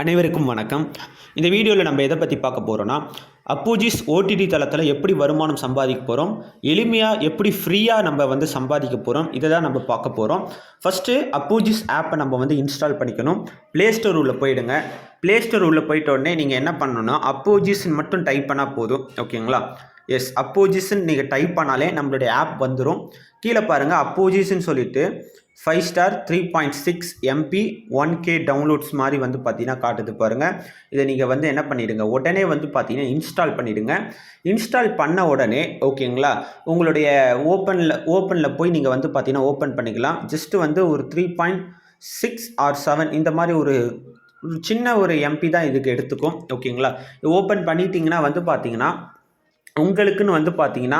அனைவருக்கும் வணக்கம். இந்த வீடியோவில் நம்ம எதை பற்றி பார்க்க போகிறோன்னா அப்போஜிஸ் ஓடிடி தளத்தில் எப்படி வருமானம் சம்பாதிக்க போகிறோம் எளிமையாக எப்படி ஃப்ரீயாக நம்ம வந்து சம்பாதிக்க போகிறோம் இதை தான் நம்ம பார்க்க போகிறோம் ஃபஸ்ட்டு அப்போஜிஸ் ஆப்பை நம்ம வந்து இன்ஸ்டால் பண்ணிக்கணும். ப்ளே ஸ்டோர் உள்ளே போயிடுங்க. ப்ளே ஸ்டோர் உள்ளே போயிட்டோடனே நீங்கள் என்ன பண்ணணும்னா அப்போஜிஸ் மட்டும் டைப் பண்ணால் போதும். ஓகேங்களா எஸ் அப்போஜிஸ்ன்னு நீங்கள் டைப் பண்ணாலே நம்மளுடைய ஆப் வந்துடும் கீழே பாருங்கள் அப்போஜிஸ்ன்னு சொல்லிட்டு five star three point six MB one K downloads மாதிரி வந்து பார்த்தீங்கன்னா காட்டுது பாருங்கள் இதை நீங்கள் வந்து என்ன பண்ணிடுங்க உடனே வந்து பார்த்தீங்கன்னா இன்ஸ்டால் பண்ணிவிடுங்க இன்ஸ்டால் பண்ண உடனே ஓகேங்களா? உங்களுடைய ஓப்பனில் ஓப்பனில் போய் நீங்கள் வந்து பார்த்தீங்கன்னா ஓப்பன் பண்ணிக்கலாம். ஜஸ்ட்டு வந்து ஒரு three point six or seven இந்த மாதிரி ஒரு ஒரு சின்ன ஒரு எம்பி தான் இதுக்கு எடுத்துக்கும் ஓகேங்களா? ஓப்பன் பண்ணிட்டீங்கன்னா வந்து பார்த்தீங்கன்னா உங்களுக்குன்னு வந்து பார்த்தீங்கன்னா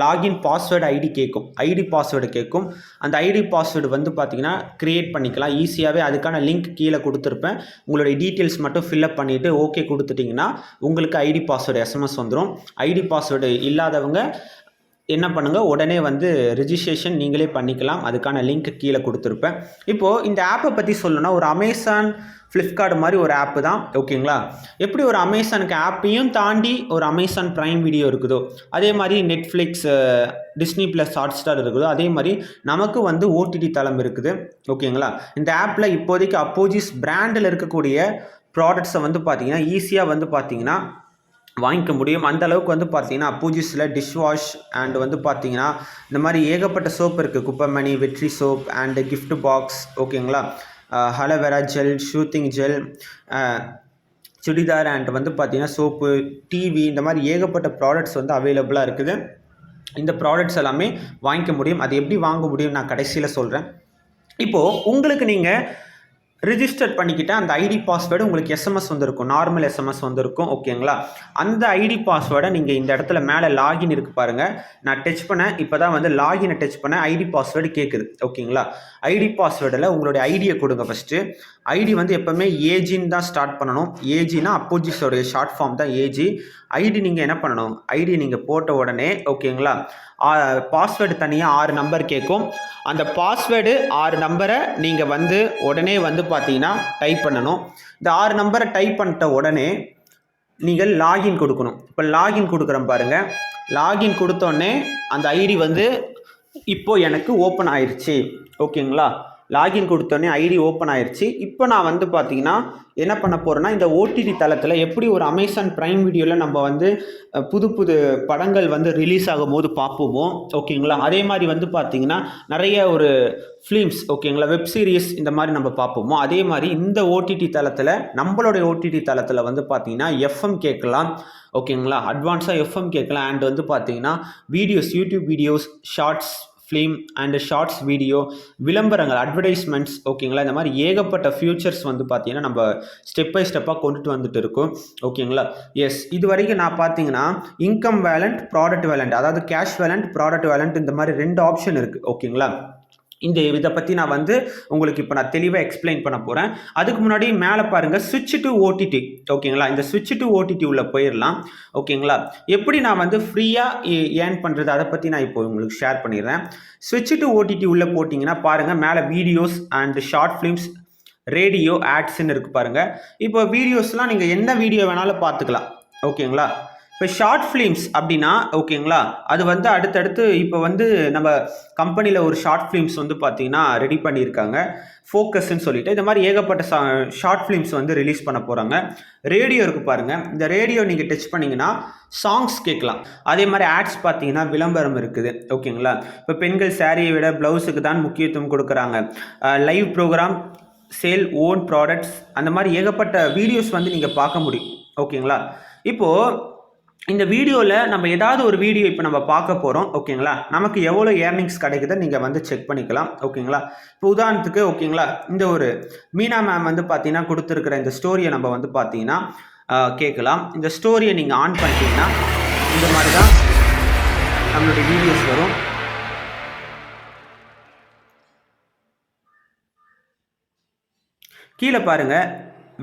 லாகின் பாஸ்வேர்டு ஐடி கேட்கும் ஐடி பாஸ்வேர்டு கேட்கும் அந்த ஐடி பாஸ்வேர்டு வந்து பார்த்தீங்கன்னா க்ரியேட் பண்ணிக்கலாம். ஈஸியாகவே அதுக்கான லிங்க் கீழே கொடுத்துருப்பேன். உங்களுடைய டீட்டெயில்ஸ் மட்டும் ஃபில்அப் பண்ணிவிட்டு ஓகே கொடுத்துட்டிங்கன்னா உங்களுக்கு ஐடி பாஸ்வேர்டு எஸ்எம்எஸ் வந்துடும் ஐடி பாஸ்வேர்டு இல்லாதவங்க என்ன பண்ணுங்கள் உடனே வந்து ரிஜிஸ்ட்ரேஷன் நீங்களே பண்ணிக்கலாம். அதுக்கான லிங்க் கீழே கொடுத்துருப்பேன். இப்போது இந்த ஆப்பை பற்றி சொல்லணும்னா ஒரு அமேசான் ஃப்ளிப்கார்ட் மாதிரி ஒரு ஆப்பு தான். ஓகேங்களா? எப்படி ஒரு அமேசானுக்கு ஆப்பையும் தாண்டி ஒரு அமேசான் ப்ரைம் வீடியோ இருக்குதோ அதே மாதிரி Netflix Disney plus Hotstar இருக்குதோ அதே மாதிரி நமக்கு வந்து ஓடிடி தளம் இருக்குது. ஓகேங்களா? இந்த ஆப்பில் இப்போதைக்கு அப்போஜிஸ் பிராண்டில் இருக்கக்கூடிய ப்ராடக்ட்ஸை வந்து பார்த்தீங்கன்னா ஈஸியாக வந்து பார்த்திங்கன்னா வாங்கிக்க முடியும். அந்த அளவுக்கு வந்து பார்த்தீங்கன்னா பூஜிஸில் டிஷ் வாஷ் அண்ட் வந்து பார்த்தீங்கன்னா இந்த மாதிரி ஏகப்பட்ட சோப் இருக்குது குப்பைமணி வெற்றி சோப் அண்டு கிஃப்ட் பாக்ஸ் ஓகேங்களா? Aloe vera gel soothing gel churidar and வந்து பார்த்திங்கன்னா சோப்பு டிவி இந்த மாதிரி ஏகப்பட்ட ப்ராடக்ட்ஸ் வந்து அவைலபிளாக இருக்குது. இந்த ப்ராடக்ட்ஸ் எல்லாமே வாங்கிக்க முடியும். அது எப்படி வாங்க முடியும் நான் கடைசியில் சொல்கிறேன் இப்போது உங்களுக்கு நீங்கள் ரிஜிஸ்டர் பண்ணிக்கிட்ட அந்த ஐடி பாஸ்வேர்டு உங்களுக்கு எஸ்எம்எஸ் வந்திருக்கும். நார்மல் எஸ்எம்எஸ் வந்திருக்கும். ஓகேங்களா அந்த ஐடி பாஸ்வேர்டை நீங்கள் இந்த இடத்துல மேலே லாகின் இருக்கு பாருங்கள் நான் டச் பண்ணேன் இப்போ தான் வந்து லாகினை டச் பண்ணேன் ஐடி பாஸ்வேர்டு கேட்குது ஓகேங்களா ஐடி பாஸ்வேர்டில் உங்களுடைய ஐடியை கொடுங்க ஃபஸ்ட்டு ஐடி வந்து எப்போவுமே ஏஜின்னு தான் ஸ்டார்ட் பண்ணணும். ஏஜினா அப்போஜிஸோடைய ஷார்ட் ஃபார்ம் தான் ஏஜி ஐடி நீங்கள் என்ன பண்ணணும்? ஐடி நீங்கள் போட்ட உடனே ஓகேங்களா பாஸ்வேர்டு தனியாக ஆறு நம்பர் கேட்கும் அந்த பாஸ்வேர்டு ஆறு நம்பரை நீங்கள் வந்து உடனே வந்து பார்த்தீங்கன்னா டைப் பண்ணணும். இந்த ஆறு நம்பரை டைப் பண்ணிட்ட உடனே நீங்கள் லாகின் கொடுக்கணும். இப்போ லாகின் கொடுக்குறேன் பாருங்கள் லாகின் கொடுத்தோடனே அந்த ஐடி வந்து இப்போ எனக்கு ஓப்பன் ஆயிடுச்சு ஓகேங்களா லாகின் கொடுத்தோடனே ஐடி ஓப்பன் ஆயிடுச்சு இப்போ நான் வந்து பார்த்தீங்கன்னா என்ன பண்ண போகிறேன்னா இந்த ஓடிடி தளத்தில் எப்படி ஒரு அமேசான் ப்ரைம் வீடியோவில் நம்ம வந்து புது புது படங்கள் வந்து ரிலீஸ் ஆகும் போது பார்ப்போமோ ஓகேங்களா? அதே மாதிரி வந்து பார்த்தீங்கன்னா நிறைய ஒரு ஃபிலிம்ஸ் ஓகேங்களா? வெப் சீரிஸ் இந்த மாதிரி நம்ம பார்ப்போமோ அதே மாதிரி இந்த ஓடிடி தளத்தில் நம்மளுடைய ஓடிடி தளத்தில் வந்து பார்த்தீங்கன்னா எஃப்எம் கேட்கலாம் ஓகேங்களா? அட்வான்ஸாக எஃப்எம் கேட்கலாம். அண்ட் வந்து பார்த்தீங்கன்னா videos YouTube videos shorts film and shorts video விளம்பரங்கள் அட்வர்டைஸ்மெண்ட்ஸ் ஓகேங்களா இந்த மாதிரி ஏகப்பட்ட ஃபியூச்சர்ஸ் வந்து பார்த்தீங்கன்னா நம்ம ஸ்டெப் பை ஸ்டெப்பாக கொண்டுட்டு வந்துட்டு இருக்கோம். ஓகேங்களா எஸ் இது வரைக்கும் நான் பார்த்தீங்கன்னா இன்கம் வேலண்ட் ப்ராடக்ட் வேலண்ட் அதாவது கேஷ் வேலண்ட் ப்ராடக்ட் வேலண்ட் இந்த மாதிரி ரெண்டு ஆப்ஷன் இருக்குது ஓகேங்களா இந்த இதை பற்றி நான் வந்து உங்களுக்கு இப்போ நான் தெளிவாக எக்ஸ்பிளைன் பண்ண போகிறேன் அதுக்கு முன்னாடி மேலே பாருங்கள் சுவிட்ச் டு ஓடிடி ஓகேங்களா இந்த switch டு ஓடிடி உள்ள போயிடலாம் ஓகேங்களா எப்படி நான் வந்து ஃப்ரீயாக ஏர்ன் பண்ணுறது அதை பற்றி நான் இப்போ உங்களுக்கு ஷேர் பண்ணிடுறேன். Switch டு ஓடிடி உள்ளே போட்டிங்கன்னா பாருங்கள் மேலே videos and short films radio ஆட்ஸ்ன்னு இருக்குது பாருங்கள் இப்போ வீடியோஸ்லாம் நீங்கள் என்ன வீடியோ வேணாலும் பார்த்துக்கலாம். ஓகேங்களா இப்போ ஷார்ட் ஃபிலிம்ஸ் அப்படின்னா ஓகேங்களா அது வந்து அடுத்தடுத்து இப்போ வந்து நம்ம கம்பெனியில் ஒரு ஷார்ட் ஃபிலிம்ஸ் வந்து பார்த்தீங்கன்னா ரெடி பண்ணியிருக்காங்க. ஃபோக்கஸ்ன்னு சொல்லிட்டு இந்த மாதிரி ஏகப்பட்ட சா ஷார்ட் ஃபிலிம்ஸ் வந்து ரிலீஸ் பண்ண போகிறாங்க ரேடியோ இருக்குது பாருங்கள் இந்த ரேடியோ நீங்கள் டச் பண்ணிங்கன்னா சாங்ஸ் கேட்கலாம். அதே மாதிரி ஆட்ஸ் பார்த்தீங்கன்னா விளம்பரம் இருக்குது. ஓகேங்களா இப்போ பெண்கள் சாரியை விட ப்ளவுஸுக்கு தான் முக்கியத்துவம் கொடுக்குறாங்க. Live program sale own products அந்த மாதிரி ஏகப்பட்ட வீடியோஸ் வந்து நீங்கள் பார்க்க முடியும். ஓகேங்களா இப்போது இந்த வீடியோவில் நம்ம ஏதாவது ஒரு வீடியோ இப்போ நம்ம பார்க்க போகிறோம் ஓகேங்களா? நமக்கு எவ்வளோ ஏர்னிங்ஸ் கிடைக்குதோ நீங்கள் வந்து செக் பண்ணிக்கலாம் ஓகேங்களா? இப்போ உதாரணத்துக்கு ஓகேங்களா? இந்த ஒரு மீனா மேம் வந்து பார்த்தீங்கன்னா கொடுத்துருக்குற இந்த ஸ்டோரியை நம்ம வந்து பார்த்தீங்கன்னா கேட்கலாம். இந்த ஸ்டோரியை நீங்கள் ஆன் பண்ணிட்டீங்கன்னா இந்த மாதிரி தான் நம்மளுடைய வீடியோஸ் வரும். கீழே பாருங்க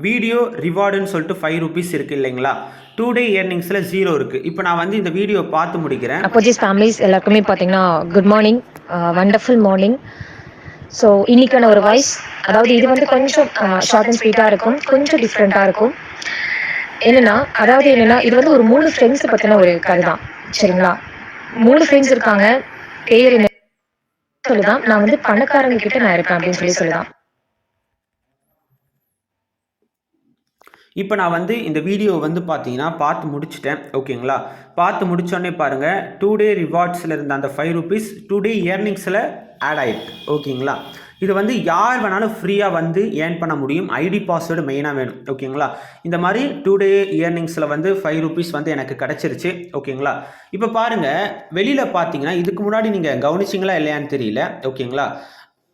வீடியோ ரிவார்டுன்னு சொல்லிட்டு ஃபைவ் ருபீஸ் இருக்குது இல்லைங்களா? டூ டே இயர்னிங்ஸில் ஜீரோ இருக்குது இப்போ நான் வந்து இந்த வீடியோ பார்த்து முடிக்கிறேன். அப்போஜிஸ் ஃபேமிலிஸ் எல்லாருக்குமே பார்த்தீங்கன்னா good morning wonderful morning so இன்னைக்கான ஒரு வாய்ஸ் அதாவது இது வந்து கொஞ்சம் ஷார்ட் அண்ட் ஸ்வீட்டாக இருக்கும் கொஞ்சம் டிஃப்ரெண்ட்டாக இருக்கும். என்னன்னா அதாவது என்னன்னா இது வந்து ஒரு மூணு ஃப்ரெண்ட்ஸ் பற்றின ஒரு கதை தான் சரிங்களா? மூணு ஃப்ரெண்ட்ஸ் இருக்காங்க. பேர் என்ன? சொல்லுதான். நான் வந்து பணக்காரங்க கிட்ட நான் இருப்பேன் அப்படின்னு சொல்லி சொல்லுதான். இப்போ நான் வந்து இந்த வீடியோ வந்து பார்த்தீங்கன்னா பார்த்து முடிச்சிட்டேன். ஓகேங்களா? பார்த்து முடித்தோடனே பாருங்கள் டூ டே ரிவார்ட்ஸில் இருந்த அந்த ஃபைவ் ருபீஸ் டூ டே இயர்னிங்ஸில் ஆட் ஆகிருக்கு ஓகேங்களா? இது வந்து யார் வேணாலும் ஃப்ரீயாக வந்து ஏர்ன் பண்ண முடியும். ஐடி பாஸ்வேர்டு மெயினாக வேணும். ஓகேங்களா? இந்த மாதிரி டூ டே இயர்னிங்ஸில் வந்து ஃபைவ் ருபீஸ் வந்து எனக்கு கிடச்சிருச்சு. ஓகேங்களா? இப்போ பாருங்கள் வெளியில் பார்த்தீங்கன்னா இதுக்கு முன்னாடி நீங்கள் கவனிச்சிங்களா இல்லையான்னு தெரியல. ஓகேங்களா?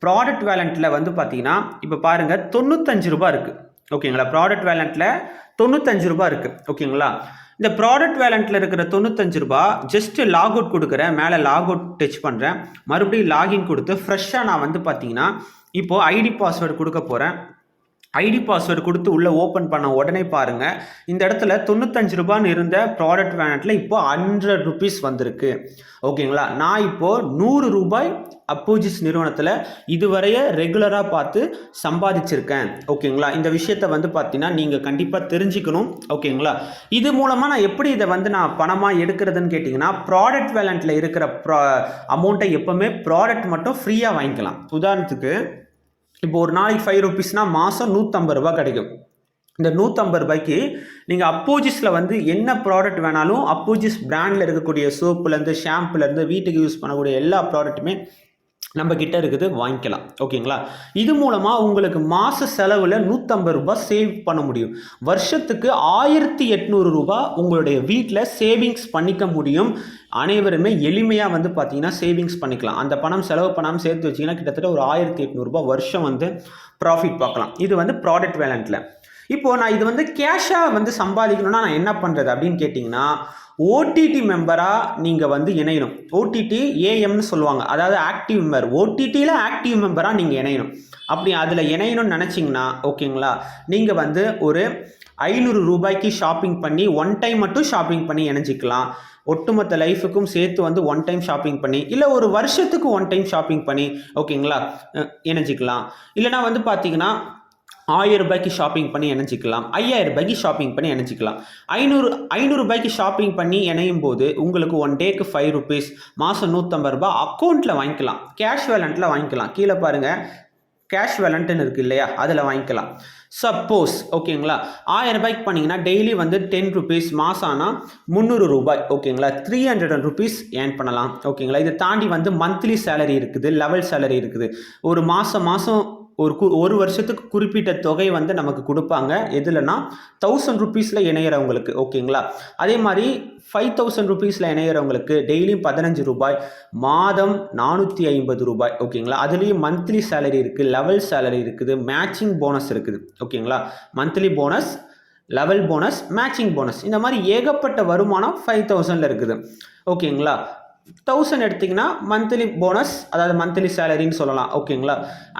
ப்ராடக்ட் வேலண்ட்டில் வந்து பார்த்தீங்கன்னா இப்போ பாருங்கள் தொண்ணூத்தஞ்சு ரூபாய் இருக்குது ஓகேங்களா ப்ராடக்ட் வேலண்ட்டில் தொண்ணூத்தஞ்சு ரூபாய் இருக்குது ஓகேங்களா இந்த ப்ராடக்ட் வேலண்ட்டில் இருக்கிற தொண்ணூத்தஞ்சு ரூபாய் ஜஸ்ட்டு லாக் அவுட் கொடுக்குறேன். மேலே லாக் அவுட் டச் பண்ணுறேன் மறுபடியும் லாகின் கொடுத்து ஃப்ரெஷ்ஷாக நான் வந்து பார்த்தீங்கன்னா இப்போது ஐடி பாஸ்வேர்டு கொடுக்க போகிறேன் ஐடி பாஸ்வேர்டு கொடுத்து உள்ளே ஓப்பன் பண்ண உடனே பாருங்கள் இந்த இடத்துல தொண்ணூத்தஞ்சு ரூபான்னு இருந்த ப்ராடக்ட் வேலண்ட்டில் இப்போ ஹண்ட்ரட் ருபீஸ் வந்திருக்கு. ஓகேங்களா? நான் இப்போது நூறு ரூபாய் அப்போஜிஸ் நிறுவனத்தில் இதுவரைய ரெகுலராக பார்த்து சம்பாதிச்சிருக்கேன். ஓகேங்களா? இந்த விஷயத்தை வந்து பார்த்தீங்கன்னா நீங்கள் கண்டிப்பாக தெரிஞ்சுக்கணும். ஓகேங்களா? இது மூலமாக நான் எப்படி இதை வந்து நான் பணமாக எடுக்கிறதுன்னு கேட்டிங்கன்னா ப்ராடக்ட் வேலண்ட்டில் இருக்கிற ப்ரா அமௌண்ட்டை எப்போவுமே ப்ராடக்ட் மட்டும் ஃப்ரீயாக வாங்கிக்கலாம். உதாரணத்துக்கு இப்போ ஒரு நாளைக்கு ஃபைவ் ருபீஸ்னால் மாதம் நூற்றம்பது ரூபா கிடைக்கும். இந்த நூற்றம்பது ரூபாய்க்கு நீங்கள் அப்போஜிஸில் வந்து என்ன ப்ராடக்ட் வேணாலும் அப்போஜிஸ் பிராண்டில் இருக்கக்கூடிய சோப்புலேருந்து ஷாம்புலேருந்து வீட்டுக்கு யூஸ் பண்ணக்கூடிய எல்லா ப்ராடக்ட்டுமே நம்ம கிட்ட இருக்குது வாங்கிக்கலாம். ஓகேங்களா? இது மூலமாக உங்களுக்கு மாத செலவில் நூற்றம்பது ரூபாய் சேவ் பண்ண முடியும். வருஷத்துக்கு ஆயிரத்தி எட்நூறு ரூபா உங்களுடைய வீட்டில் சேவிங்ஸ் பண்ணிக்க முடியும். அனைவருமே எளிமையாக வந்து பார்த்தீங்கன்னா சேவிங்ஸ் பண்ணிக்கலாம். அந்த பணம் செலவு பண்ணாமல் சேர்த்து வச்சிங்கன்னா கிட்டத்தட்ட ஒரு ஆயிரத்தி எட்நூறுபா வருஷம் வந்து ப்ராஃபிட் பார்க்கலாம். இது வந்து ப்ராடக்ட் வேலண்ட்டில் இப்போது நான் இது வந்து கேஷாக வந்து சம்பாதிக்கணும்னா நான் என்ன பண்ணுறது அப்படின்னு கேட்டிங்கன்னா ஓடிடி மெம்பராக நீங்கள் வந்து இணையணும். ஓடிடி ஏஎம்னு சொல்லுவாங்க. அதாவது ஆக்டிவ் மெம்பர் ஓடிடியில் ஆக்டிவ் மெம்பராக நீங்கள் இணையணும். அப்படி அதில் இணையணும்னு நினச்சிங்கன்னா ஓகேங்களா? நீங்கள் வந்து ஒரு ஐநூறு ரூபாய்க்கு ஷாப்பிங் பண்ணி ஒன் டைம் மட்டும் ஷாப்பிங் பண்ணி இணைஞ்சிக்கலாம். ஒட்டுமொத்த லைஃபுக்கும் சேர்த்து வந்து ஒன் டைம் ஷாப்பிங் பண்ணி இல்லை ஒரு வருஷத்துக்கு ஒன் டைம் ஷாப்பிங் பண்ணி ஓகேங்களா? இணைஞ்சிக்கலாம். இல்லைனா வந்து பார்த்தீங்கன்னா ஆயிரம் ரூபாய்க்கு ஷாப்பிங் பண்ணி இணைச்சிக்கலாம் ஐயாயிரம் ரூபாய்க்கு ஷாப்பிங் பண்ணி இணைச்சிக்கலாம் ஐநூறு ஐநூறு ரூபாய்க்கு ஷாப்பிங் பண்ணி இணையும் போது உங்களுக்கு ஒன் டேக்கு ஃபைவ் ருபீஸ் மாதம் நூற்றம்பது ரூபாய் அக்கௌண்ட்டில் வாங்கிக்கலாம். கேஷ் வேலண்ட்டில் வாங்கிக்கலாம். கீழே பாருங்கள் கேஷ் வேலண்ட்டுன்னு இருக்குது இல்லையா? அதில் வாங்கிக்கலாம். சப்போஸ் ஓகேங்களா ஆயிரம் ரூபாய்க்கு பண்ணிங்கன்னா டெய்லி வந்து டென் ருபீஸ் மாதம் ஆனால் முந்நூறு ரூபாய் ஓகேங்களா த்ரீ ஹண்ட்ரட் ருபீஸ் ஏர்ன் பண்ணலாம் ஓகேங்களா இதை தாண்டி வந்து மந்த்லி சேலரி இருக்குது லெவல் சேலரி இருக்குது. ஒரு மாதம் மாதம் ஒரு கு ஒரு வருஷத்துக்கு குறிப்பிட்ட தொகை வந்து நமக்கு கொடுப்பாங்க. எதுலனா தௌசண்ட் ருபீஸில் இணையிறவங்களுக்கு ஓகேங்களா? அதே மாதிரி ஃபைவ் தௌசண்ட் ருபீஸில் இணையிறவங்களுக்கு டெய்லியும் பதினஞ்சு ரூபாய் மாதம் நானூற்றி ஐம்பது ரூபாய் ஓகேங்களா? அதுலேயும் மந்த்லி சேலரி இருக்குது லெவல் சேலரி இருக்குது மேட்சிங் போனஸ் இருக்குது ஓகேங்களா? Monthly bonus level bonus matching bonus இந்த மாதிரி ஏகப்பட்ட வருமானம் ஃபைவ் தௌசண்டில் இருக்குது ஓகேங்களா? தௌசண்ட் எடுத்திங்கன்னா மந்த்லி போனஸ் அதாவது மந்த்லி சேலரின்னு சொல்லலாம். ஓகேங்களா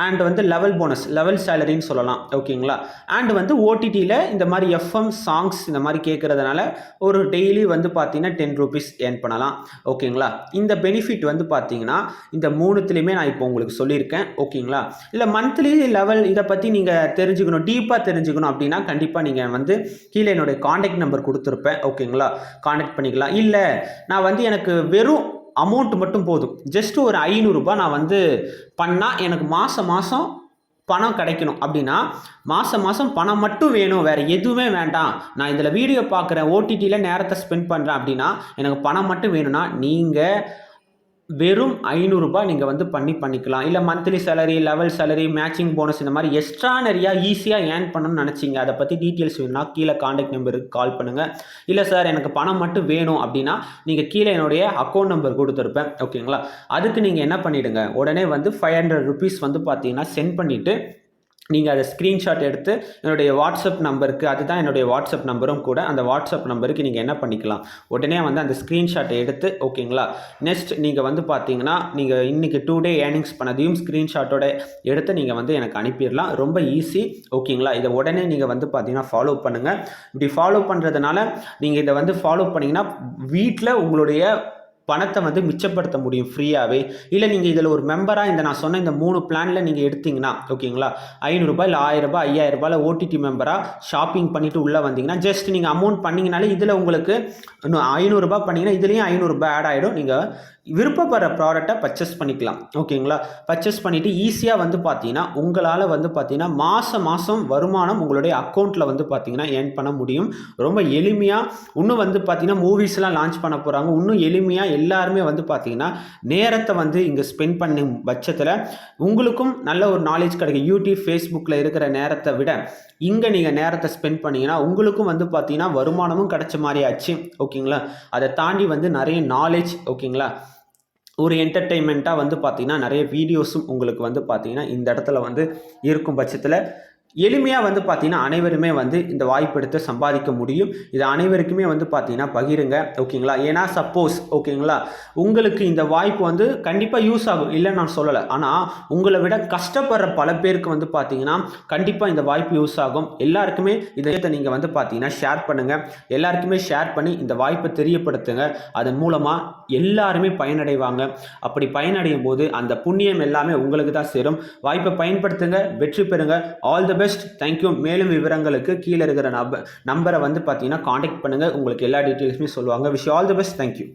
அண்ட் வந்து லெவல் போனஸ் லெவல் சேலரின்னு சொல்லலாம். ஓகேங்களா அண்ட் வந்து ஓடிடியில் இந்த மாதிரி எஃப்எம் சாங்ஸ் இந்த மாதிரி கேட்குறதுனால ஒரு டெய்லி வந்து பார்த்தீங்கன்னா டென் ருபீஸ் ஏர்ன் பண்ணலாம். ஓகேங்களா இந்த பெனிஃபிட் வந்து பார்த்தீங்கன்னா இந்த மூணுத்துலேயுமே நான் இப்போ உங்களுக்கு சொல்லியிருக்கேன். ஓகேங்களா இல்லை மந்த்லி லெவல் இதை பற்றி நீங்கள் தெரிஞ்சுக்கணும் டீப்பாக தெரிஞ்சுக்கணும் அப்படின்னா கண்டிப்பாக நீங்கள் வந்து கீழே என்னுடைய காண்டாக்ட் நம்பர் கொடுத்துருப்பேன். ஓகேங்களா காண்டாக்ட் பண்ணிக்கலாம். இல்லை நான் வந்து எனக்கு வெறும் அமௌண்ட் மட்டும் போதும். ஜஸ்ட் ஒரு ஐநூறுரூபா நான் வந்து பண்ணால் எனக்கு மாதம் மாதம் பணம் கிடைக்கணும். அப்படின்னா மாதம் மாதம் பணம் மட்டும் வேணும். வேறு எதுவுமே வேண்டாம். நான் இதில் வீடியோ பார்க்குறேன். ஓடிடியில் நேரத்தை ஸ்பெண்ட் பண்ணுறேன் அப்படின்னா எனக்கு பணம் மட்டும் வேணும்னா நீங்கள் வெறும் ஐநூறுரூபா நீங்கள் வந்து பண்ணி பண்ணிக்கலாம். இல்லை monthly salary level salary matching bonus இந்த மாதிரி எக்ஸ்ட்ரா நிறையா ஈஸியாக ஏர்ன் பண்ணணும்னு நினச்சிங்க. அதை பற்றி டீட்டெயில்ஸ் வேணும்னா கீழே காண்டாக்ட் நம்பருக்கு கால் பண்ணுங்கள் இல்லை சார் எனக்கு பணம் மட்டும் வேணும் அப்படின்னா நீங்கள் கீழே என்னுடைய அக்கௌண்ட் நம்பர் கொடுத்துருப்பேன். ஓகேங்களா அதுக்கு நீங்கள் என்ன பண்ணிவிடுங்க உடனே வந்து ஃபைவ் ஹண்ட்ரட் ருபீஸ் வந்து பார்த்தீங்கன்னா சென்ட் பண்ணிவிட்டு நீங்கள் அதை ஸ்க்ரீன்ஷாட் எடுத்து என்னுடைய வாட்ஸ்அப் நம்பருக்கு அதுதான் என்னுடைய வாட்ஸ்அப் நம்பரும் கூட அந்த வாட்ஸ்அப் நம்பருக்கு நீங்கள் என்ன பண்ணிக்கலாம்? உடனே வந்து அந்த ஸ்க்ரீன்ஷாட்டை எடுத்து ஓகேங்களா நெக்ஸ்ட் நீங்கள் வந்து பார்த்தீங்கன்னா நீங்கள் இன்றைக்கி டூ டே ஏர்னிங்ஸ் பண்ணதையும் ஸ்க்ரீன்ஷாட்டோட எடுத்து நீங்கள் வந்து எனக்கு அனுப்பிடலாம். ரொம்ப ஈஸி ஓகேங்களா இதை உடனே நீங்கள் வந்து பார்த்தீங்கன்னா ஃபாலோ பண்ணுங்கள் இப்படி ஃபாலோ பண்ணுறதுனால நீங்கள் இதை வந்து ஃபாலோ பண்ணிங்கன்னா வீட்டில் உங்களுடைய பணத்தை வந்து மிச்சப்படுத்த முடியும் ஃப்ரீயாகவே இல்லை நீங்கள் இதில் ஒரு மெம்பராக இந்த நான் சொன்ன இந்த மூணு பிளானில் நீங்கள் எடுத்தீங்கன்னா ஓகேங்களா ஐநூறுரூபா இல்லை ஆயிரரூபா ஐயாயிரரூபாயில் ஓடிடி மெம்பராக ஷாப்பிங் பண்ணிவிட்டு உள்ளே வந்தீங்கன்னா ஜஸ்ட் நீங்கள் அமௌண்ட் பண்ணிங்கனாலே இதில் உங்களுக்கு இன்னும் ஐநூறுரூபா பண்ணிங்கன்னா இதுலேயும் ஐநூறுரூபா ஆட் ஆகிடும் நீங்கள் விருப்பப்படுற ப்ராடக்டை பர்ச்சேஸ் பண்ணிக்கலாம். ஓகேங்களா? பர்ச்சேஸ் பண்ணிவிட்டு ஈஸியாக வந்து பார்த்தீங்கன்னா உங்களால் வந்து பார்த்தீங்கன்னா மாதம் மாதம் வருமானம் உங்களுடைய அக்கௌண்ட்டில் வந்து பார்த்தீங்கன்னா ஏர்ன் பண்ண முடியும். ரொம்ப எளிமையாக இன்னும் வந்து பார்த்தீங்கன்னா மூவிஸ்லாம் லான்ச் பண்ண போகிறாங்க இன்னும் எளிமையாக எல்லாருமே வந்து பார்த்தீங்கன்னா நேரத்தை வந்து இங்கே ஸ்பெண்ட் பண்ணும் பட்சத்தில் உங்களுக்கும் நல்ல ஒரு நாலேஜ் கிடைக்கும். யூடியூப் ஃபேஸ்புக்கில் இருக்கிற நேரத்தை விட இங்கே நீங்கள் நேரத்தை ஸ்பெண்ட் பண்ணீங்கன்னா உங்களுக்கும் வந்து பார்த்தீங்கன்னா வருமானமும் கிடைச்ச மாதிரி ஆச்சு. ஓகேங்களா? அதை தாண்டி வந்து நிறைய நாலேஜ் ஓகேங்களா? ஒரு என்டர்டெயின்மெண்ட்டாக வந்து பார்த்திங்கன்னா நிறைய வீடியோஸும் உங்களுக்கு வந்து பார்த்திங்கன்னா இந்த இடத்துல வந்து இருக்கும் பட்சத்தில் எளிமையாக வந்து பார்த்தீங்கன்னா அனைவருமே வந்து இந்த வாய்ப்பு எடுத்து சம்பாதிக்க முடியும். இது அனைவருக்குமே வந்து பார்த்தீங்கன்னா பகிருங்க. ஓகேங்களா? ஏன்னா சப்போஸ் ஓகேங்களா? உங்களுக்கு இந்த வாய்ப்பு வந்து கண்டிப்பாக யூஸ் ஆகும். இல்லை நான் சொல்லலை. ஆனால் உங்களை விட கஷ்டப்படுற பல பேருக்கு வந்து பார்த்தீங்கன்னா கண்டிப்பாக இந்த வாய்ப்பு யூஸ் ஆகும். எல்லாருக்குமே இதை நீங்கள் வந்து பார்த்தீங்கன்னா ஷேர் பண்ணுங்கள் எல்லாருக்குமே ஷேர் பண்ணி இந்த வாய்ப்பை தெரியப்படுத்துங்க. அதன் மூலமாக எல்லாருமே பயனடைவாங்க. அப்படி பயனடையும் போது அந்த புண்ணியம் எல்லாமே உங்களுக்கு தான் சேரும். வாய்ப்பை பயன்படுத்துங்க வெற்றி பெறுங்க. All the best best thank you மேலும் விவரங்களுக்கு கீழே இருக்கிற நம்பர் நம்பரை வந்து பார்த்தீங்கன்னா காண்டாக்ட் பண்ணுங்கள் உங்களுக்கு எல்லா டீட்டெயில்ஸுமே சொல்லுவாங்க. Wish all the best thank you